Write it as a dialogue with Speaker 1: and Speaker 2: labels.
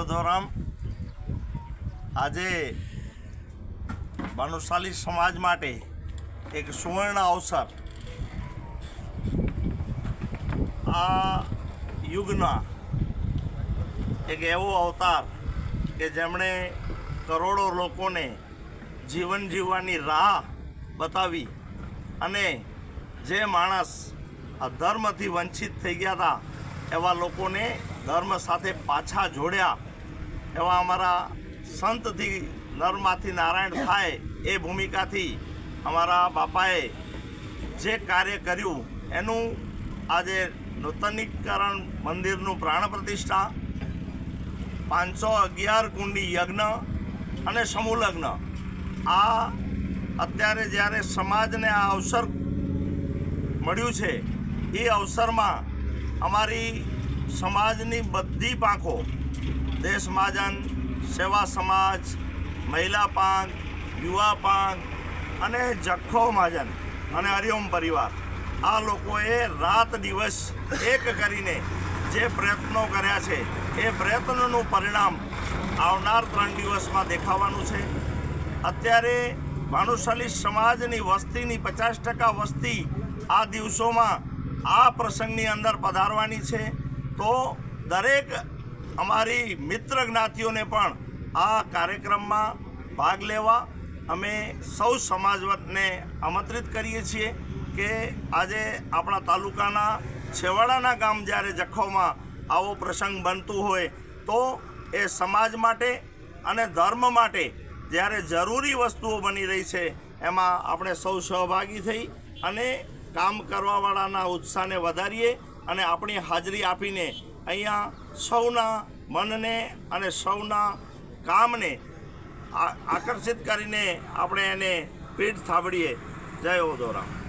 Speaker 1: ધોરામ આજે ભાનુશાલી સમાજ માટે એક સુવર્ણ અવસર. આ યુગના એક એવો અવતાર કે જેમણે કરોડો લોકોને જીવન જીવવાની રાહ બતાવી અને જે માણસ આ ધર્મથી વંચિત થઈ ગયા હતા, એવા લોકોને ધર્મ સાથે પાછા જોડ્યા. એવા અમારા સંતથી નરમાંથી નારાયણ થાય એ ભૂમિકાથી અમારા બાપાએ જે કાર્ય કર્યું, એનું આજે નૂતનીકરણ મંદિરનું પ્રાણ પ્રતિષ્ઠા, પાંચસો અગિયાર કુંડી યજ્ઞ અને સમૂહ લગ્ન આ અત્યારે જ્યારે સમાજને આ અવસર મળ્યું છે, એ અવસરમાં અમારી સમાજની બધી પાંખો દેશ મહાજન, સેવા સમાજ, મહિલા પાંખ, યુવા પાંખ અને જખો મહાજન અને હરિઓમ પરિવાર, આ લોકોએ રાત દિવસ એક કરીને જે પ્રયત્નો કર્યા છે, એ પ્રયત્નોનું પરિણામ આવનાર ત્રણ દિવસમાં દેખાવાનું છે. અત્યારે ભાનુશાલી સમાજની વસ્તીની પચાસ ટકા વસ્તી આ દિવસોમાં આ પ્રસંગની અંદર પધારવાની છે. તો દરેક અમારી મિત્ર જ્ઞાતિઓને પણ આ કાર્યક્રમમાં ભાગ લેવા અમે સૌ સમાજને આમંત્રિત કરીએ છીએ કે આજે આપણા તાલુકાના છેવાડાના ગામ જ્યારે જખોમાં આવો પ્રસંગ બનતું હોય તો એ સમાજ માટે અને ધર્મ માટે જ્યારે જરૂરી વસ્તુઓ બની રહી છે એમાં આપણે સૌ સહભાગી થઈ અને કામ કરવાવાળાના ઉત્સાહને વધારીએ અને આપણી હાજરી આપીને અહીંયા સૌના મનને અને સૌના કામને આકર્ષિત કરીને આપણે એને પીઠ થાબડીએ. જય ઓદોરામ